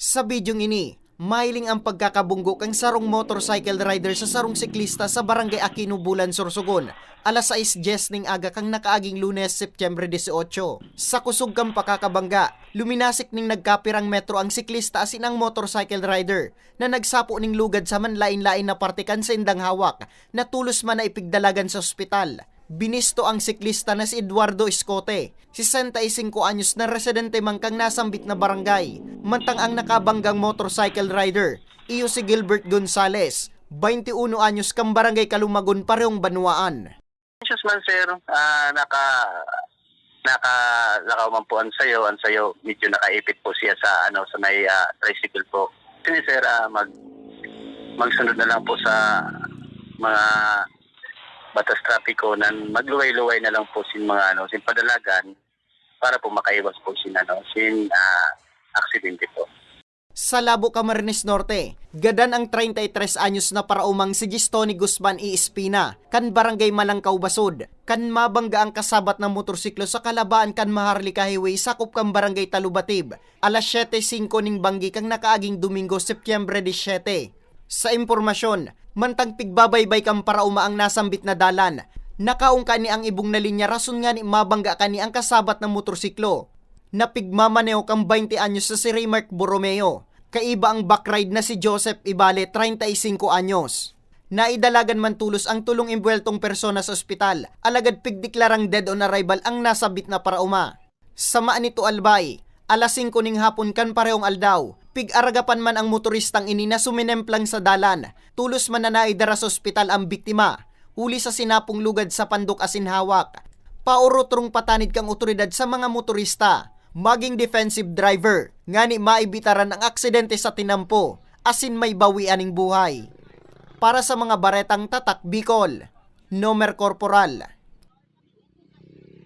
Sa bidyong ini, mahiling ang pagkakabunggo kang sarong motorcycle rider sa sarong siklista sa barangay Aquino, Bulan, Sorsogon. Alas 6 jes ning aga kang nakaaging lunes, September 18. Sa kusog kang pakakabangga, luminasik ning nagkapirang metro ang siklista asin ang motorcycle rider na nagsapo ning lugad sa manlain-lain na partikan sa indang hawak na tulos man na ipigdalagan sa ospital. Binisto ang siklista na si Eduardo Escote, 65 anyos na residente man kang nasambit na barangay. Mantang ang nakabanggang motorcycle rider, iyo si Gilbert Gonzales, 21 anyos kang barangay Kalumagon parehong Banuaan. Conscious man sir, ah, naka naka lakaw man po ang sayo, medyo nakaipit po siya sa ano sa may ah, tricycle po. Sige sir, ah, mag magsunod na lang po sa mga batas trapiko na magluway-luway na lang po sin mga ano, sin padalagan para po makaiwas po sin ano, sin ah, aksidente po. Sa Labo Camarines Norte, gadan ang 33 anyos na paraumang si Gistoni Guzman I. Espina, kan barangay Malangkaw Basod, kan mabangga ang kasabat ng motorsiklo sa kalabaan kan Maharlika Highway sakop kang barangay Talubatib, alas 7.05 ning banggi kang nakaaging Domingo, Setyembre 17. Sa impormasyon, mantang pigbabaybay kang parauma ang nasambit na dalan, nakaung ka ni ang ibong na linya rason nga ni mabangga ka ni ang kasabat ng motorsiklo na pigmamaneo kang 20 anyos sa si Raymark Borromeo. Kaiba ang backride na si Joseph Ibale, 35 anyos. Naidalagan man tulos ang tulong imbueltong persona sa ospital, alagad pigdeklarang dead on arrival ang nasabit na parauma. Samaan nito albay, alas 5 ning hapon kan parehong aldaw, pig-aragapan man ang motoristang ini na suminemplang sa dalan, tulos man na naidara sa ospital ang biktima, huli sa sinapong lugad sa pandok asinhawak, paurotrong patanid kang otoridad sa mga motorista, maging defensive driver, ngani maibitaran ang aksidente sa tinampo, asin may bawian ng buhay. Para sa mga baretang tatak Bicol, Nomer Corporal,